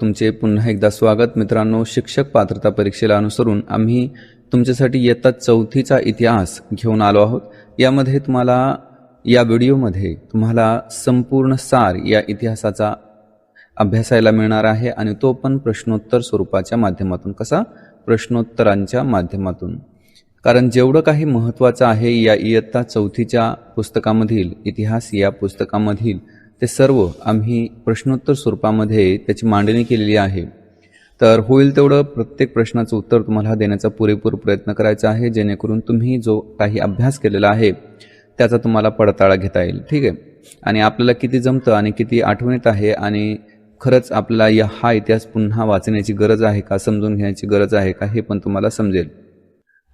तुमचे पुन्हा एकदा स्वागत मित्रांनो. शिक्षक पात्रता परीक्षेला अनुसरून आम्ही तुमच्यासाठी इयत्ता चौथीचा इतिहास घेऊन आलो आहोत. यामध्ये तुम्हाला या व्हिडिओमध्ये तुम्हाला संपूर्ण सार या इतिहासाचा अभ्यासायला मिळणार आहे आणि तो पण प्रश्नोत्तर स्वरूपाच्या माध्यमातून. कसा? प्रश्नोत्तरांच्या माध्यमातून. कारण जेवढं काही महत्त्वाचं आहे या इयत्ता चौथीच्या पुस्तकामधील इतिहास या पुस्तकामधील ते सर्व आम्ही प्रश्नोत्तर स्वरूपामध्ये त्याची मांडणी केलेली आहे. तर होईल तेवढं प्रत्येक प्रश्नाचं उत्तर तुम्हाला देण्याचा पुरेपूर प्रयत्न करायचा आहे जेणेकरून तुम्ही जो काही अभ्यास केलेला आहे त्याचा तुम्हाला पडताळा घेता येईल. ठीक आहे? आणि आपल्याला किती जमतं आणि किती आठवणीत आहे आणि खरंच आपला या हा इतिहास पुन्हा वाचण्याची गरज आहे का समजून घेण्याची गरज आहे का हे पण तुम्हाला समजेल.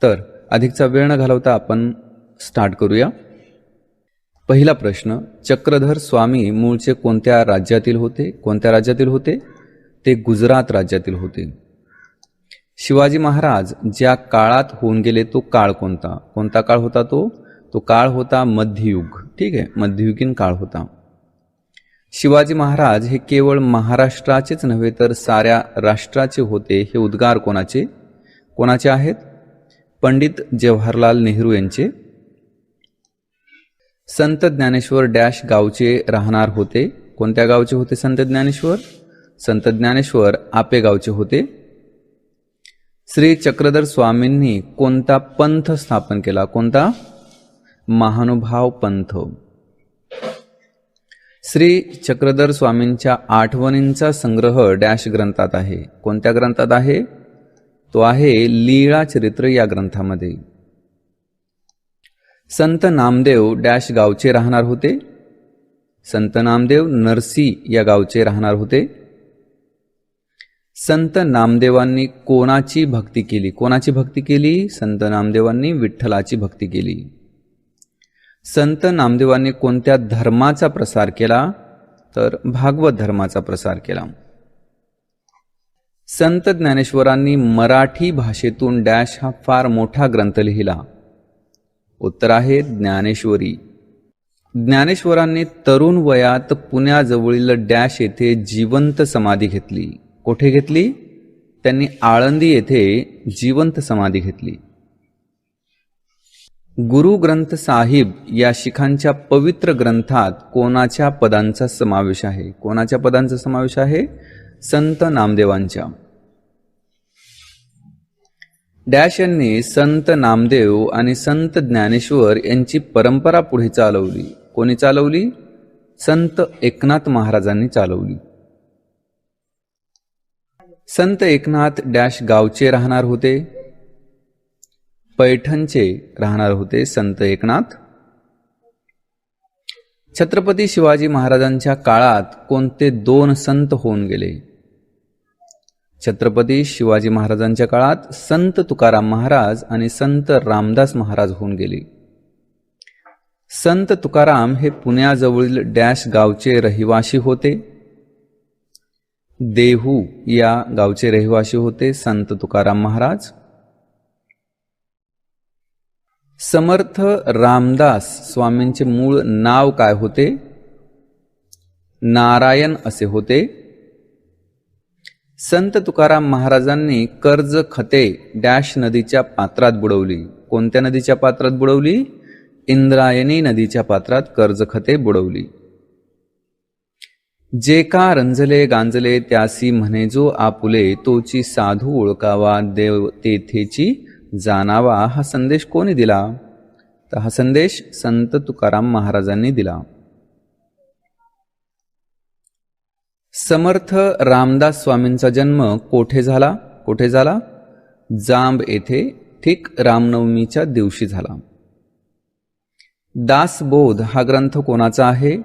तर अधिकचा वेळ न घालवता आपण स्टार्ट करूया. पहिला प्रश्न चक्रधर स्वामी मूळचे कोणत्या राज्यातील होते? कोणत्या राज्यातील होते? ते गुजरात राज्यातील होते. शिवाजी महाराज ज्या काळात होऊन गेले तो काळ कोणता? कोणता काळ होता तो? तो काळ होता मध्ययुग. ठीक आहे मध्ययुगीन काळ होता. शिवाजी महाराज हे केवळ महाराष्ट्राचेच नव्हे तर साऱ्या राष्ट्राचे होते. हे उद्गार कोणाचे? कोणाचे आहेत? पंडित जवाहरलाल नेहरू यांचे. संत ज्ञानेश्वर डॅश गावचे राहणार होते. कोणत्या गावचे होते संत ज्ञानेश्वर? संत ज्ञानेश्वर आपे गावचे होते. श्री चक्रधर स्वामींनी कोणता पंथ स्थापन केला? कोणता? महानुभाव पंथ. श्री चक्रधर स्वामींच्या आठवणींचा संग्रह डॅश ग्रंथात आहे. कोणत्या ग्रंथात आहे? तो आहे लीळा चरित्र या ग्रंथामध्ये. संत नामदेव डॅश गावचे राहणार होते. संत नामदेव नरसी या गावचे राहणार होते. संत नामदेवांनी कोणाची भक्ती केली? कोणाची भक्ती केली? संत नामदेवांनी विठ्ठलाची भक्ती केली. संत नामदेवांनी कोणत्या धर्माचा प्रसार केला? तर भागवत धर्माचा प्रसार केला. संत ज्ञानेश्वरांनी मराठी भाषेतून डॅश हा फार मोठा ग्रंथ लिहिला. उत्तर आहे ज्ञानेश्वरी. ज्ञानेश्वरांनी तरुण वयात पुण्याजवळील डॅश येथे जिवंत समाधी घेतली. कोठे घेतली? त्यांनी आळंदी येथे जिवंत समाधी घेतली. गुरु ग्रंथ साहिब या शिखांच्या पवित्र ग्रंथात कोणाच्या पदांचा समावेश आहे? कोणाच्या पदांचा समावेश आहे? संत नामदेवांच्या. डॅश यांनी संत नामदेव आणि संत ज्ञानेश्वर यांची परंपरा पुढे चालवली. कोणी चालवली? संत एकनाथ महाराजांनी चालवली. संत एकनाथ डॅश गावचे राहणार होते. पैठणचे राहणार होते संत एकनाथ. छत्रपती शिवाजी महाराजांच्या काळात कोणते दोन संत होऊन गेले? छत्रपती शिवाजी महाराजांच्या काळात संत तुकाराम महाराज आणि संत रामदास महाराज होऊन गेले. संत तुकाराम हे पुण्याजवळील डॅश गावचे रहिवाशी होते. देहू या गावचे रहिवाशी होते संत तुकाराम महाराज. समर्थ रामदास स्वामींचे मूळ नाव काय होते? नारायण असे होते. संत तुकाराम महाराजांनी कर्ज खते डॅश नदीच्या पात्रात बुडवली. कोणत्या नदीच्या पात्रात बुडवली? इंद्रायणी नदीच्या पात्रात कर्ज खते बुडवली. जे का रंजले गांजले त्यासी म्हणे जो आपुले तोची साधू ओळखावा देव तेथेची जाणावा हा संदेश कोणी दिला? तर हा संदेश संत तुकाराम महाराजांनी दिला. समर्थ रामदास स्वामींचा जन्म कोठे झाला? कोठे झाला? जांब येथे ठीक रामनवमीच्या दिवशी झाला. दासबोध हा ग्रंथ कोणाचा आहे?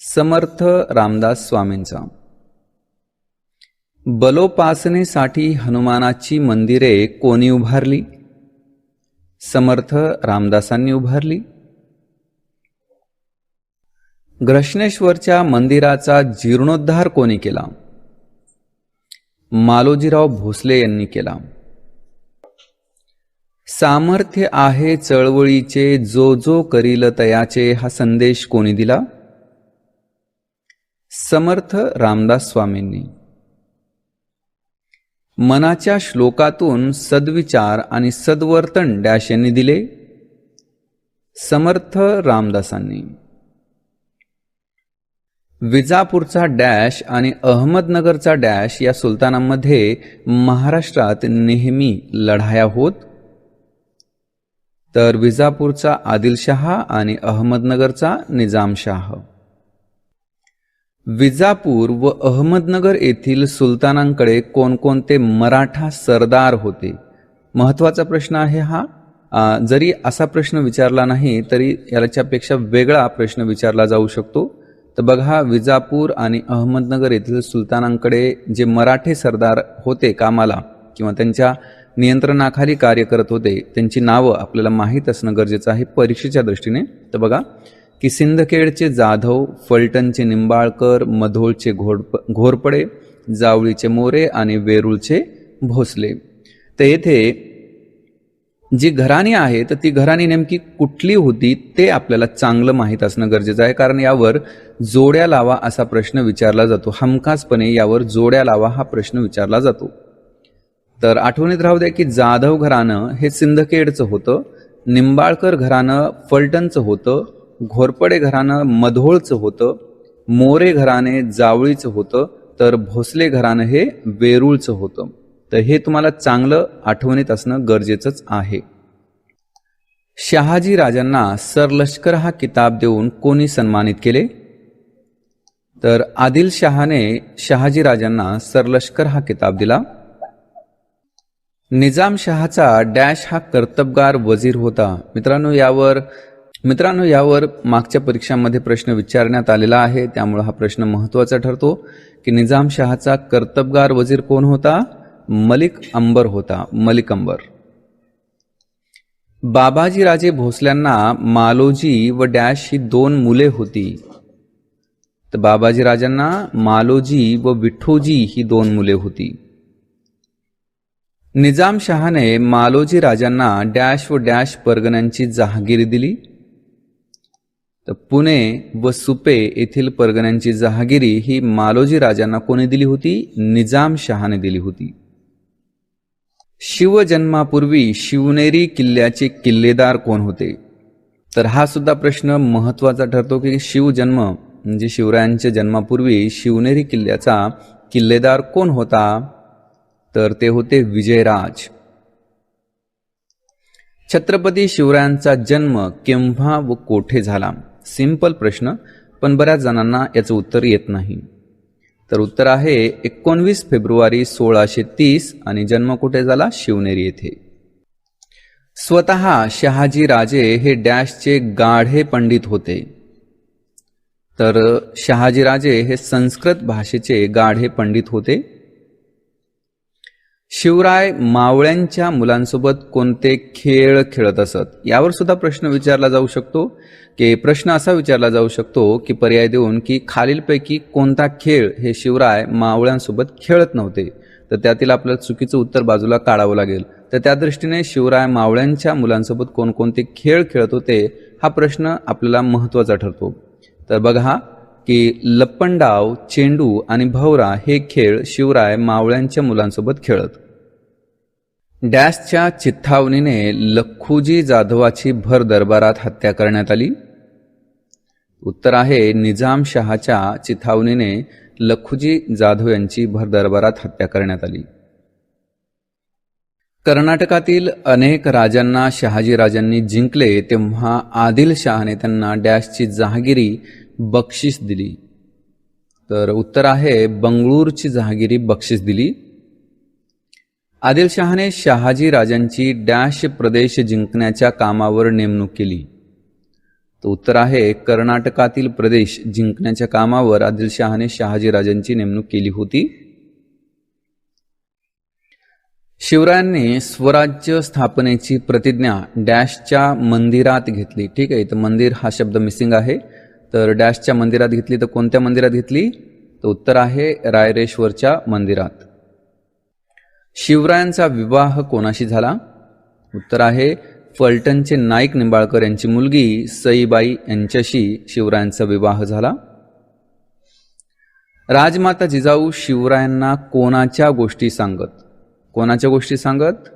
समर्थ रामदास स्वामींचा. बलोपासनेसाठी हनुमानाची मंदिरे कोणी उभारली? समर्थ रामदासांनी उभारली. घृष्णेश्वरच्या मंदिराचा जीर्णोद्धार कोणी केला? मालोजीराव भोसले यांनी केला. सामर्थ्य आहे चळवळीचे जो जो करील तयाचे हा संदेश कोणी दिला? समर्थ रामदास स्वामींनी. मनाच्या श्लोकातून सद्विचार आणि सद्वर्तन डॅश यांनी दिले. समर्थ रामदासांनी. विजापूरचा डॅश आणि अहमदनगरचा डॅश या सुलतानांमध्ये महाराष्ट्रात नेहमी लढाया होत. तर विजापूरचा आदिलशहा आणि अहमदनगरचा निजामशाह. विजापूर व अहमदनगर येथील सुलतानांकडे कोणकोणते मराठा सरदार होते? महत्त्वाचा प्रश्न आहे हा. जरी असा प्रश्न विचारला नाही तरी याच्यापेक्षा वेगळा प्रश्न विचारला जाऊ शकतो. तर बघा विजापूर आणि अहमदनगर येथील सुलतानांकडे जे मराठे सरदार होते कामाला किंवा त्यांच्या नियंत्रणाखाली कार्य करत होते त्यांची नावं आपल्याला माहीत असणं गरजेचं आहे परीक्षेच्या दृष्टीने. तर बघा की सिंदखेडचे जाधव फलटणचे निंबाळकर मधोळचे घोडप घोरपडे जावळीचे मोरे आणि वेरूळचे भोसले. तर येथे जी घराणी आहे तर ती घराणी नेमकी कुठली होती ते आपल्याला चांगलं माहीत असणं गरजेचं आहे. कारण यावर जोड्या लावा असा प्रश्न विचारला जातो. हमखासपणे यावर जोड्या लावा हा प्रश्न विचारला जातो. तर आठवणीत राहू द्या की जाधव घराणं हे सिंदखेडचं होतं निंबाळकर घराणं फलटणचं होतं घोरपडे घराणं मधोळचं होतं मोरे घराणे जावळीचं होतं तर भोसले घराणं हे वेरूळचं होतं. तर हे तुम्हाला चांगलं आठवणीत असणं गरजेचंच आहे. शहाजी राजांना सरलष्कर हा किताब देऊन कोणी सन्मानित केले? तर आदिल शहाने शहाजी राजांना सरलष्कर हा किताब दिला. निजाम शहाचा डॅश हा कर्तबगार वजीर होता. मित्रांनो यावर मित्रांनो यावर मागच्या परीक्षांमध्ये प्रश्न विचारण्यात आलेला आहे. त्यामुळे हा प्रश्न महत्त्वाचा ठरतो की निजाम शहाचा कर्तबगार वजीर कोण होता? मलिक अंबर होता मलिक अंबर. बाबाजी राजे भोसल्यांना मालोजी व डॅश ही दोन मुले होती. तर बाबाजी राजांना मालोजी व विठ्ठोजी ही दोन मुले होती. निजामशहाने मालोजी राजांना डॅश व डॅश परगण्यांची जहागिरी दिली. तर पुणे व सुपे येथील परगण्यांची जहागिरी ही मालोजी राजांना कोणी दिली होती? निजामशहाने दिली होती. शिवजन्मापूर्वी शिवनेरी किल्ल्याचे किल्लेदार कोण होते? तर हा सुद्धा प्रश्न महत्त्वाचा ठरतो की शिवजन्म म्हणजे शिवरायांच्या जन्मापूर्वी शिवनेरी किल्ल्याचा किल्लेदार कोण होता? तर ते होते विजयराज. छत्रपती शिवरायांचा जन्म केव्हा व कोठे झाला? सिंपल प्रश्न पण बऱ्याच जणांना याचं उत्तर येत नाही. तर उत्तर आहे एकोणवीस फेब्रुवारी सोळाशे तीस आणि जन्म कुठे झाला? शिवनेरी येथे. स्वतः शहाजी राजे हे डॅशचे गाढे पंडित होते. तर शहाजी राजे हे संस्कृत भाषेचे गाढे पंडित होते. शिवराय मावळ्यांच्या मुलांसोबत कोणते खेळ खेळत असत? यावर सुद्धा प्रश्न विचारला जाऊ शकतो. की प्रश्न असा विचारला जाऊ शकतो की पर्याय देऊन की खालीलपैकी कोणता खेळ हे शिवराय मावळ्यांसोबत खेळत नव्हते. तर त्यातील आपल्याला चुकीचं उत्तर बाजूला काढावं लागेल. तर त्या दृष्टीने शिवराय मावळ्यांच्या मुलांसोबत कोणकोणते खेळ खेळत होते हा प्रश्न आपल्याला महत्त्वाचा ठरतो. तर बघा की लप्पनडाव चेंडू आणि भवरा हे खेळ शिवराय मावळ्यांच्या मुलांसोबत खेळत. डॅशच्या चिथावणीने लखुजी जाधवाची भर दरबारात हत्या करण्यात आली. उत्तर आहे निजामशहाच्या चिथावणीने लखुजी जाधव यांची भर दरबारात हत्या करण्यात आली. कर्नाटकातील अनेक राजांना शहाजी राजांनी जिंकले तेव्हा आदिल शहाने त्यांना डॅशची जहागिरी बक्षीस दिली. तर उत्तर आहे बंगळूरची जहागिरी बक्षीस दिली. आदिलशहाने शहाजी राजांची डॅश प्रदेश जिंकण्याच्या कामावर नेमणूक केली. तर उत्तर आहे कर्नाटकातील प्रदेश जिंकण्याच्या कामावर आदिलशहाने शहाजी राजांची नेमणूक केली होती. शिवरायांनी स्वराज्य स्थापनेची प्रतिज्ञा डॅशच्या मंदिरात घेतली. ठीक आहे तर मंदिर हा शब्द मिसिंग आहे. तर डॅशच्या मंदिरात घेतली तर कोणत्या मंदिरात घेतली? तर उत्तर आहे रायरेश्वरच्या मंदिरात. शिवरायांचा विवाह कोणाशी झाला? उत्तर आहे फलटणचे नाईक निंबाळकर यांची मुलगी सईबाई यांच्याशी शिवरायांचा विवाह झाला. राजमाता जिजाऊ शिवरायांना कोणाच्या गोष्टी सांगत? कोणाच्या गोष्टी सांगत?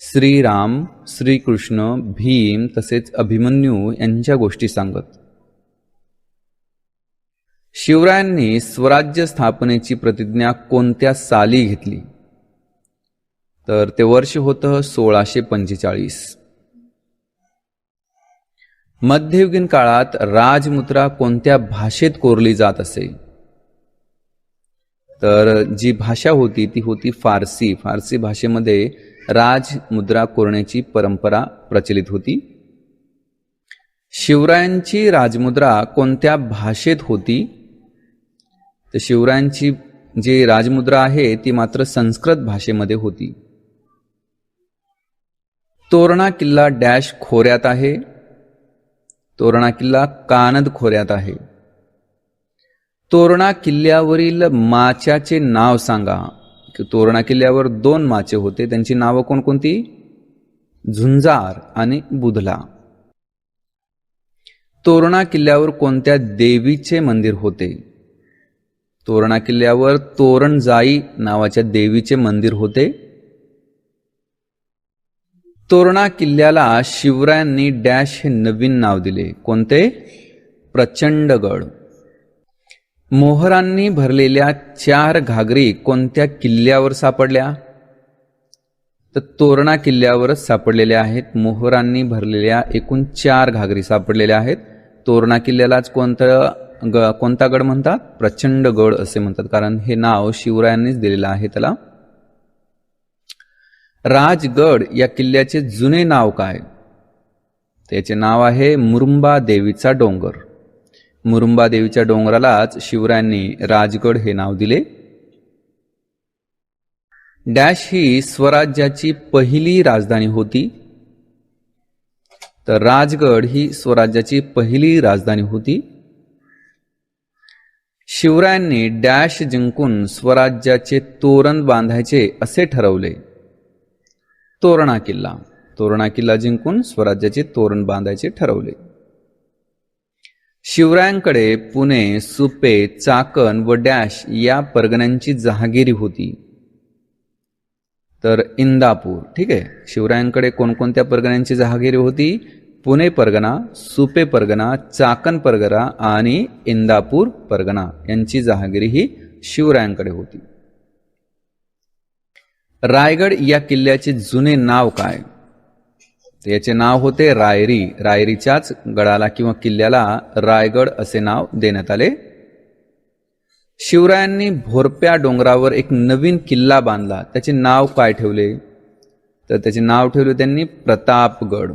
श्रीराम श्रीकृष्ण भीम तसेच अभिमन्यू यांच्या गोष्टी सांगत. शिवरायांनी स्वराज्य स्थापनेची प्रतिज्ञा कोणत्या साली घेतली? तर ते वर्ष होतं सोळाशे पंचेचाळीस. मध्ययुगीन काळात राजमुद्रा कोणत्या भाषेत कोरली जात असे? तर जी भाषा होती ती होती फारसी. फारसी भाषेमध्ये राजमुद्रा कोरण्याची परंपरा प्रचलित होती. शिवरायांची राजमुद्रा कोणत्या भाषेत होती? तर शिवरायांची जी राजमुद्रा आहे ती मात्र संस्कृत भाषेमध्ये होती. तोरणा किल्ला डॅश खोऱ्यात आहे. तोरणा किल्ला कानद खोऱ्यात आहे. तोरणा किल्ल्यावरील माच्याचे नाव सांगा. की तोरणा किल्ल्यावर दोन माचे होते. त्यांची नावं कोणकोणती? झुंजार आणि बुधला. तोरणा किल्ल्यावर कोणत्या देवीचे मंदिर होते? तोरणा किल्ल्यावर तोरणजाई नावाच्या देवीचे मंदिर होते. तोरणा किल्ल्याला शिवरायांनी डॅश हे नवीन नाव दिले. कोणते? प्रचंडगड. मोहरांनी भरलेल्या चार घागरी कोणत्या किल्ल्यावर सापडल्या? तर तोरणा किल्ल्यावरच सापडलेल्या आहेत. मोहरांनी भरलेल्या एकूण चार घागरी सापडलेल्या आहेत. तोरणा किल्ल्यालाच कोणतं ग कोणता गड म्हणतात? प्रचंड गड असे म्हणतात. कारण हे नाव शिवरायांनीच दिलेलं आहे त्याला. राजगड या किल्ल्याचे जुने नाव काय? त्याचे नाव आहे मुरुंबा देवीचा डोंगर. मुरुंबा देवीच्या डोंगरालाच शिवरायांनी राजगड हे नाव दिले. डॅश ही स्वराज्याची पहिली राजधानी होती. तर राजगड ही स्वराज्याची पहिली राजधानी होती. शिवरायांनी डॅश जिंकून स्वराज्याचे तोरण बांधायचे असे ठरवले. तोरणा किल्ला. तोरणा किल्ला जिंकून स्वराज्याचे तोरण बांधायचे ठरवले. शिवरायांकडे पुणे सुपे चाकण व डॅश या परगण्यांची जहागिरी होती. तर इंदापूर ठीक आहे? शिवरायांकडे कोणकोणत्या परगण्यांची जहागिरी होती? पुणे परगणा सुपे परगणा चाकण परगणा आणि इंदापूर परगणा यांची जहागिरी ही शिवरायांकडे होती. रायगड या किल्ल्याचे जुने नाव काय? याचे नाव होते रायरी. रायरीच्याच गडाला किंवा किल्ल्याला रायगड असे नाव देण्यात आले. शिवरायांनी भोरप्या डोंगरावर एक नवीन किल्ला बांधला. त्याचे नाव काय ठेवले? तर त्याचे नाव ठेवले त्यांनी प्रतापगड.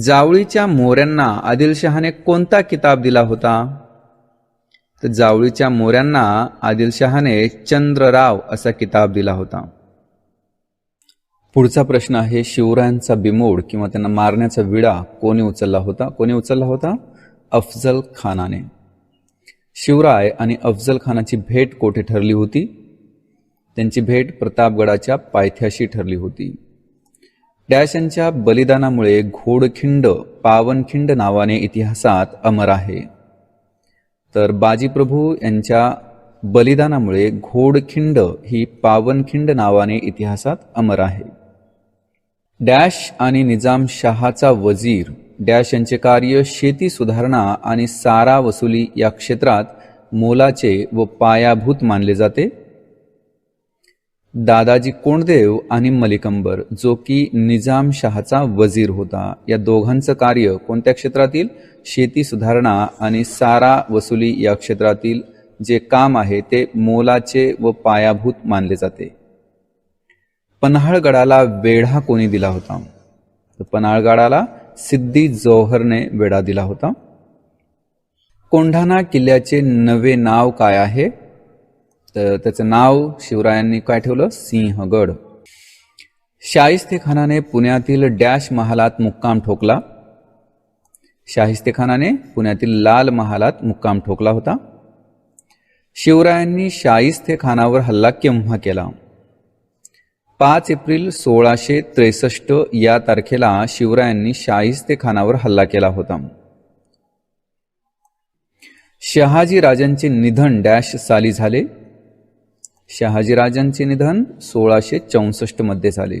जावळीच्या मोऱ्यांना आदिलशहाने कोणता किताब दिला होता? तर जावळीच्या मोऱ्यांना आदिलशहाने चंद्रराव असा किताब दिला होता. पुढचा प्रश्न आहे शिवरायांचा बिमोड किंवा त्यांना मारण्याचा विडा कोणी उचलला होता? कोणी उचलला होता? अफजल खानाने. शिवराय आणि अफजल खानाची भेट कोठे ठरली होती? त्यांची भेट प्रतापगडाच्या पायथ्याशी ठरली होती. डॅश यांच्या बलिदानामुळे घोडखिंड पावनखिंड नावाने इतिहासात अमर आहे. तर बाजीप्रभू यांच्या बलिदानामुळे घोडखिंड ही पावनखिंड नावाने इतिहासात अमर आहे. डॅश आणि निजाम शहाचा वजीर डॅश यांचे कार्य शेती सुधारणा आणि सारा वसुली या क्षेत्रात मोलाचे व पायाभूत मानले जाते. दादाजी कोंडदेव आणि मलिकंबर जो की निजामशहाचा वजीर होता. या दोघांचं कार्य कोणत्या क्षेत्रातील? शेती सुधारणा आणि सारा वसुली या क्षेत्रातील जे काम आहे ते मोलाचे व पायाभूत मानले जाते. पन्हाळगडाला वेढा कोणी दिला होता? पन्हाळगडाला सिद्धी जौहरने वेढा दिला होता. कोंढाणा किल्ल्याचे नवे नाव काय आहे? तर त्याचं नाव शिवरायांनी काय ठेवलं? सिंहगड. शाहिस्ते खानाने पुण्यातील डॅश महालात मुक्काम ठोकला. शाहिस्ते खानाने पुण्यातील लाल महालात मुक्काम ठोकला होता. शिवरायांनी शाहिस्ते खानावर हल्ला केव्हा केला? पाच एप्रिल सोळाशे त्रेसष्ट या तारखेला शिवरायांनी शाहिस्ते खानावर हल्ला केला होता. शहाजी राजांचे निधन डॅश साली झाले. शहाजीराजांचे निधन सोळाशे चौसष्टमध्ये झाले.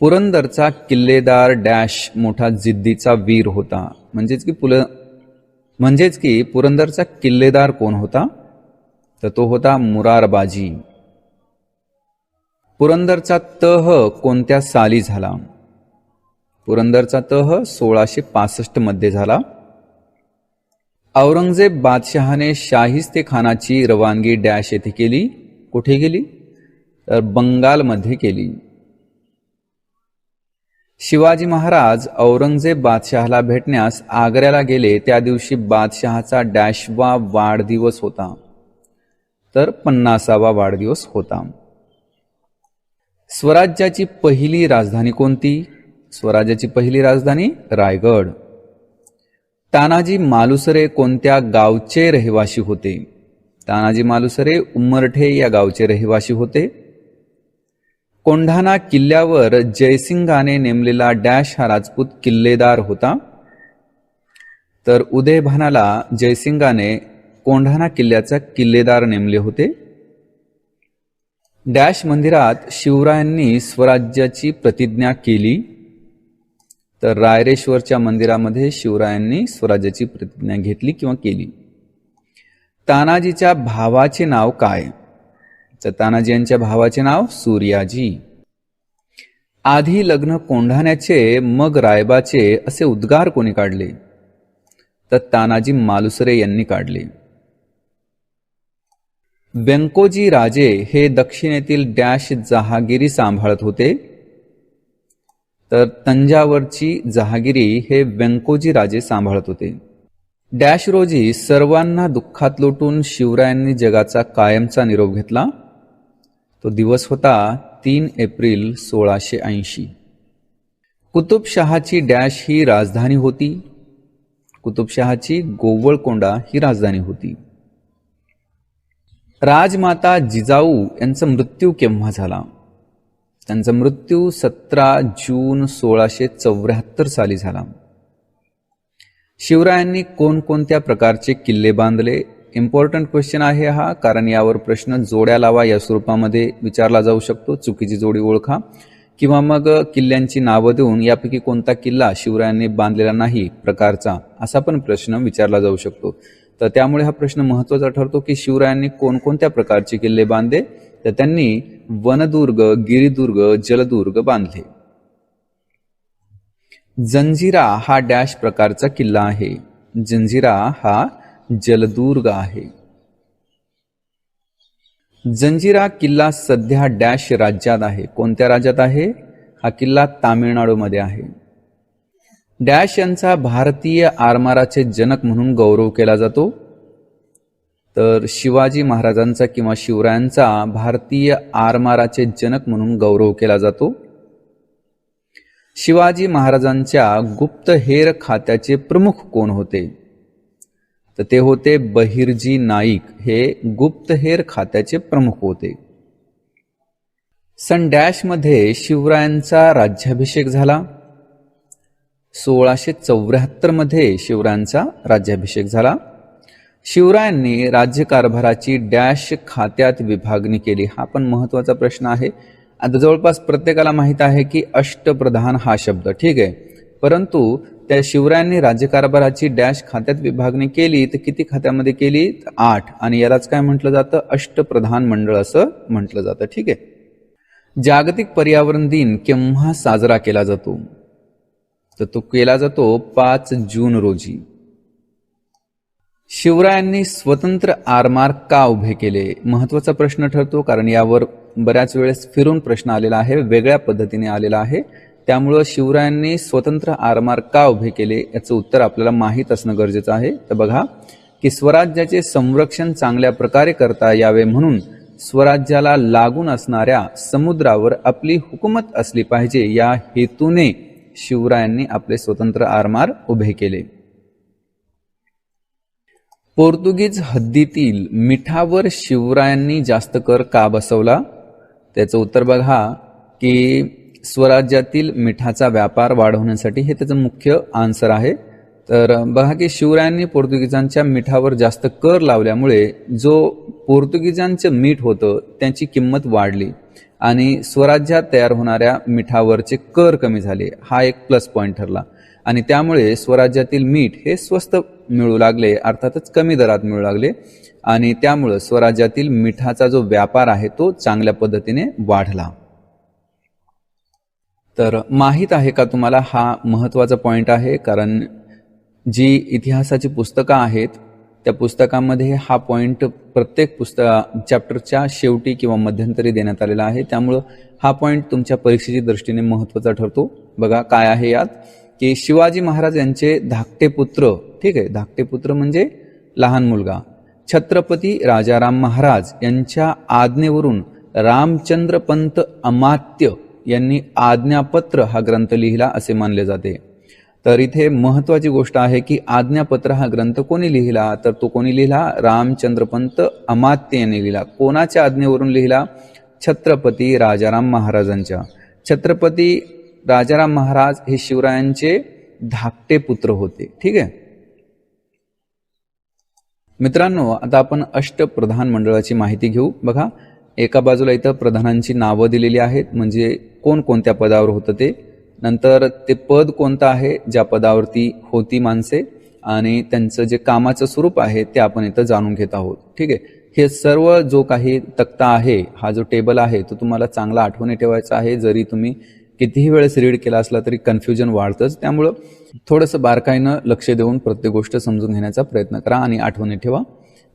पुरंदरचा किल्लेदार डॅश मोठा जिद्दीचा वीर होता. म्हणजेच की पुल म्हणजेच की पुरंदरचा किल्लेदार कोण होता? तर तो होता मुरारबाजी. पुरंदरचा तह कोणत्या साली झाला? पुरंदरचा तह सोळाशे पासष्टमध्ये झाला. औरंगजेब बादशहाने शाहिस्ते खानाची रवानगी डॅश येथे केली. कुठे केली तर बंगालमध्ये केली. शिवाजी महाराज औरंगजेब बादशहाला भेटण्यास आग्र्याला गेले. त्या दिवशी बादशहाचा डॅशवा वाढदिवस होता. तर पन्नासावा वाढदिवस होता. स्वराज्याची पहिली राजधानी कोणती? स्वराज्याची पहिली राजधानी रायगड. तानाजी मालुसरे कोणत्या गावचे रहिवासी होते? तानाजी मालुसरे उमरठे या गावचे रहिवासी होते. कोंढाणा किल्ल्यावर जयसिंगाने नेमलेला डॅश हा राजपूत किल्लेदार होता. तर उदयभानाला जयसिंगाने कोंढाणा किल्ल्याचा किल्लेदार नेमले होते. डॅश मंदिरात शिवरायांनी स्वराज्याची प्रतिज्ञा केली. तर रायरेश्वरच्या मंदिरामध्ये शिवरायांनी स्वराज्याची प्रतिज्ञा घेतली किंवा केली. तानाजीच्या भावाचे नाव काय? तर तानाजी यांच्या भावाचे नाव सूर्याजी. आधी लग्न कोंढाण्याचे मग रायबाचे असे उद्गार कोणी काढले? तर तानाजी मालुसरे यांनी काढले. व्यंकोजी राजे हे दक्षिणेतील डॅश जहागिरी सांभाळत होते. तर तंजावरची जहागिरी हे व्यंकोजी राजे सांभाळत होते. डॅश रोजी सर्वांना दुःखात लोटून शिवरायांनी जगाचा कायमचा निरोप घेतला. तो दिवस होता तीन एप्रिल सोळाशे ऐंशी. कुतुबशहाची डॅश ही राजधानी होती. कुतुबशहाची गोवळकोंडा ही राजधानी होती. राजमाता जिजाऊ यांचा मृत्यू केव्हा झाला? त्यांचा मृत्यू सतरा जून सोळाशे चौऱ्याहत्तर साली झाला. शिवरायांनी कोणकोणत्या प्रकारचे किल्ले बांधले? इम्पॉर्टंट क्वेश्चन आहे हा कारण यावर प्रश्न जोड्या लावा या स्वरूपामध्ये विचारला जाऊ शकतो. चुकीची जोडी ओळखा. किंवा मग किल्ल्यांची नावं देऊन यापैकी कोणता किल्ला शिवरायांनी बांधलेला नाही प्रकारचा असा पण प्रश्न विचारला जाऊ शकतो. तर त्यामुळे हा प्रश्न महत्त्वाचा ठरतो की शिवरायांनी कोणकोणत्या प्रकारचे किल्ले बांधले? तर त्यांनी वनदुर्ग गिरिदुर्ग जलदुर्ग बांधले. जंजिरा हा डॅश प्रकारचा किल्ला आहे. जंजिरा हा जलदुर्ग आहे. जंजिरा किल्ला सध्या डॅश राज्यात आहे. कोणत्या राज्यात आहे? हा किल्ला तामिळनाडूमध्ये आहे. डॅश यांचा भारतीय आरमाराचे जनक म्हणून गौरव केला जातो. तर शिवाजी महाराजांचा किंवा शिवरायांचा भारतीय आरमाराचे जनक म्हणून गौरव केला जातो. शिवाजी महाराजांच्या गुप्तहेर खात्याचे प्रमुख कोण होते? तर ते होते बहिर्जी नाईक. हे गुप्तहेर खात्याचे प्रमुख होते. सन डॅशमध्ये शिवरायांचा राज्याभिषेक झाला. सोळाशे चौऱ्याहत्तरमध्ये शिवरायांचा राज्याभिषेक झाला. शिवरायांनी राज्यकारभाराची डॅश खात्यात विभागणी केली. हा पण महत्त्वाचा प्रश्न आहे. आता जवळपास प्रत्येकाला माहीत आहे की अष्टप्रधान हा शब्द. ठीक आहे. परंतु त्या शिवरायांनी राज्यकारभाराची डॅश खात्यात विभागणी केली तर किती खात्यामध्ये केली? आठ. आणि यालाच काय म्हटलं जातं? अष्टप्रधान मंडळ असं म्हटलं जातं. ठीक आहे. जागतिक पर्यावरण दिन केव्हा साजरा केला जातो? तर तो केला जातो पाच जून रोजी. शिवरायांनी स्वतंत्र आरमार का उभे केले? महत्त्वाचा प्रश्न ठरतो कारण यावर बऱ्याच वेळेस फिरून प्रश्न आलेला आहे वेगळ्या पद्धतीने आलेला आहे. त्यामुळं शिवरायांनी स्वतंत्र आरमार का उभे केले याचं उत्तर आपल्याला माहीत असणं गरजेचं आहे. तर बघा की स्वराज्याचे संरक्षण चांगल्या प्रकारे करता यावे म्हणून स्वराज्याला लागून असणाऱ्या समुद्रावर आपली हुकूमत असली पाहिजे. या हेतूने शिवरायांनी आपले स्वतंत्र आरमार उभे केले. पोर्तुगीज हद्दीतील मिठावर शिवरायांनी जास्त कर का बसवला? त्याचं उत्तर बघा की स्वराज्यातील मिठाचा व्यापार वाढवण्यासाठी हे त्याचं मुख्य आन्सर आहे. तर बघा की शिवरायांनी पोर्तुगीजांच्या मिठावर जास्त कर लावल्यामुळे जो पोर्तुगीजांचं मीठ होतं त्याची किंमत वाढली आणि स्वराज्यात तयार होणाऱ्या मिठावरचे कर कमी झाले. हा एक प्लस पॉईंट ठरला. आणि त्यामुळे स्वराज्यातील मीठ हे स्वस्त मिळू लागले अर्थातच कमी दरात मिळू लागले. आणि त्यामुळं स्वराज्यातील मिठाचा जो व्यापार आहे तो चांगल्या पद्धतीने वाढला. तर माहीत आहे का तुम्हाला हा महत्त्वाचा पॉईंट आहे? कारण जी इतिहासाची पुस्तकं आहेत त्या पुस्तकामध्ये हा पॉईंट प्रत्येक पुस्तक चॅप्टरच्या शेवटी किंवा मध्यंतरी देण्यात आलेला आहे. त्यामुळं हा पॉईंट तुमच्या परीक्षेच्या दृष्टीने महत्त्वाचा ठरतो. बघा काय आहे यात? की शिवाजी महाराज यांचे धाकटे पुत्र ठीक आहे धाकटे पुत्र म्हणजे लहान मुलगा छत्रपती राजाराम महाराज यांच्या आज्ञेवरून रामचंद्रपंत अमात्य यांनी आज्ञापत्र हा ग्रंथ लिहिला असे मानले जाते. तर इथे महत्वाची गोष्ट आहे की आज्ञापत्र हा ग्रंथ कोणी लिहिला? तर तो कोणी लिहिला? रामचंद्रपंत अमात्य यांनी लिहिला. कोणाच्या आज्ञेवरून लिहिला? छत्रपती राजाराम महाराजांच्या. छत्रपती राजाराम महाराज हे शिवरायांचे धाकटे पुत्र होते. ठीक आहे? मित्रांनो आता आपण अष्टप्रधान मंडळाची माहिती घेऊ. बघा एका बाजूला इथं प्रधानांची नावं दिलेली आहेत म्हणजे कोण कोणत्या पदावर होतं ते. नंतर ते पद कोणतं आहे ज्या पदावरती होती माणसे आणि त्यांचं जे कामाचं स्वरूप आहे ते आपण इथं जाणून घेत आहोत. ठीक आहे? हे सर्व जो काही तक्ता आहे हा जो टेबल आहे तो तुम्हाला चांगला आठवणी ठेवायचा आहे जरी तुम्ही कितीही वेळेस रीड केला असला तरी कन्फ्युजन वाढतंच. त्यामुळं थोडंसं बारकाईनं लक्ष देऊन प्रत्येक गोष्ट समजून घेण्याचा प्रयत्न करा आणि आठवणी ठेवा.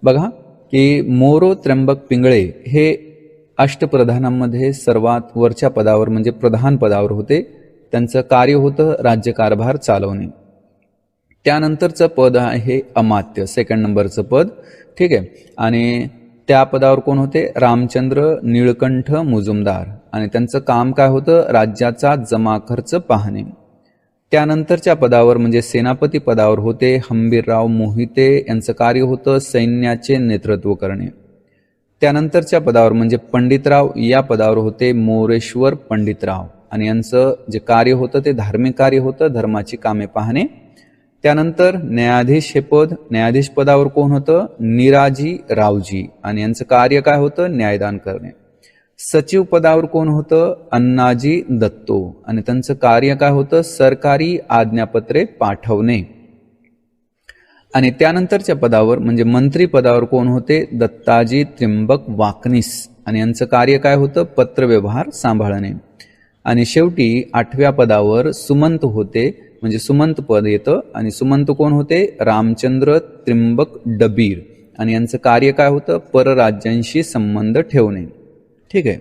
बघा की मोरो त्र्यंबक पिंगळे हे अष्टप्रधानांमध्ये सर्वात वरच्या पदावर म्हणजे प्रधान पदावर होते. त्यांचं कार्य होतं राज्यकारभार चालवणे. त्यानंतरचं पद आहे अमात्य सेकंड नंबरचं पद. ठीक आहे. आणि त्या पदावर कोण होते? रामचंद्र निळकंठ मुजुमदार. आणि त्यांचं काम काय होतं? राज्याचा जमा खर्च पाहणे. त्यानंतरच्या पदावर म्हणजे सेनापती पदावर होते हंबीरराव मोहिते यांचं कार्य होतं सैन्याचे नेतृत्व करणे. त्यानंतरच्या पदावर म्हणजे पंडितराव या पदावर होते मोरेश्वर पंडितराव. आणि यांचं जे कार्य होतं ते धार्मिक कार्य होतं धर्माची कामे पाहणे. त्यानंतर न्यायाधीश हे पद न्यायाधीश पदावर कोण होतं? निराजी रावजी. आणि यांचं कार्य काय होतं? न्यायदान करणे. सचिव पदावर कोण होतं? अण्णाजी दत्तो. आणि त्यांचं कार्य काय होतं? सरकारी आज्ञापत्रे पाठवणे. आणि त्यानंतरच्या पदावर म्हणजे मंत्री पदावर कोण होते? दत्ताजी त्र्यंबक वाकनीस. आणि यांचं कार्य काय होतं? पत्रव्यवहार सांभाळणे. आणि शेवटी आठव्या पदावर सुमंत होते. म्हणजे सुमंत पद येतं. आणि सुमंत कोण होते? रामचंद्र त्र्यंबक डबीर. आणि यांचं कार्य काय होतं? परराज्यांशी संबंध ठेवणे. ठीक आहे.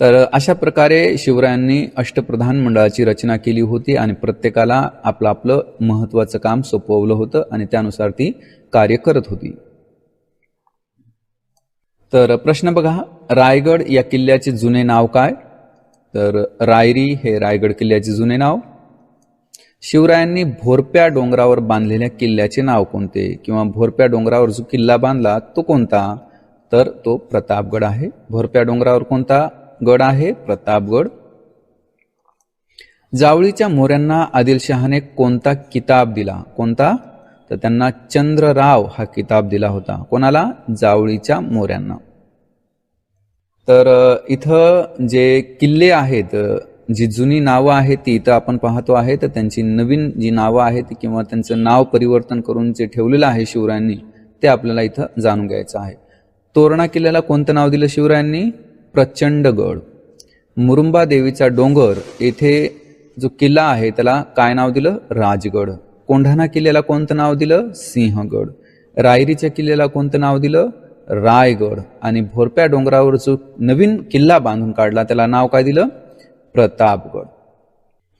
तर अशा प्रकारे शिवरायांनी अष्टप्रधान मंडळाची रचना केली होती आणि प्रत्येकाला आपलं आपलं महत्वाचं काम सोपवलं होतं आणि त्यानुसार ती कार्य करत होती. तर प्रश्न बघा रायगड या किल्ल्याचे जुने नाव काय? तर रायरी हे रायगड किल्ल्याचे जुने नाव. शिवरायांनी भोरप्या डोंगरावर बांधलेल्या किल्ल्याचे नाव कोणते? किंवा भोरप्या डोंगरावर जो किल्ला बांधला तो कोणता? तर तो प्रतापगड आहे. भोरप्या डोंगरावर कोणता गड आहे? प्रतापगड. जावळीच्या मोऱ्यांना आदिलशहाने कोणता किताब दिला? कोणता? तर त्यांना चंद्रराव हा किताब दिला होता. कोणाला? जावळीच्या मोऱ्यांना. तर इथं जे किल्ले आहेत जी जुनी नावं आहेत ती इथं आपण पाहतो आहे. तर त्यांची नवीन जी नावं आहेत किंवा त्यांचं नाव परिवर्तन करून जे ठेवलेलं आहे शिवरायांनी ते आपल्याला इथं जाणून घ्यायचं आहे. तोरणा किल्ल्याला कोणतं नाव दिलं शिवरायांनी? प्रचंडगड मुरुंबा देवीचा डोंगर येथे जो किल्ला आहे त्याला काय नाव दिलं? राजगड. कोंढाणा किल्ल्याला कोणतं नाव दिलं? सिंहगड. रायरीच्या किल्ल्याला कोणतं नाव दिलं? रायगड. आणि भोरप्या डोंगरावर जो नवीन किल्ला बांधून काढला त्याला नाव काय दिलं? प्रतापगड.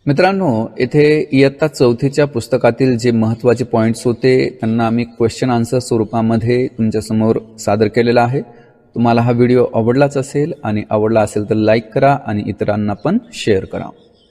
मित्रांनो येथे इयत्ता चौथीच्या पुस्तकातील जे महत्त्वाचे पॉईंट्स होते त्यांना आम्ही क्वेश्चन आन्सर स्वरूपामध्ये तुमच्यासमोर सादर केलेला आहे. तुम्हाला हा व्हिडिओ आवडलाच असेल आणि आवडला असेल तर लाईक करा आणि इतरांना पण शेअर करा.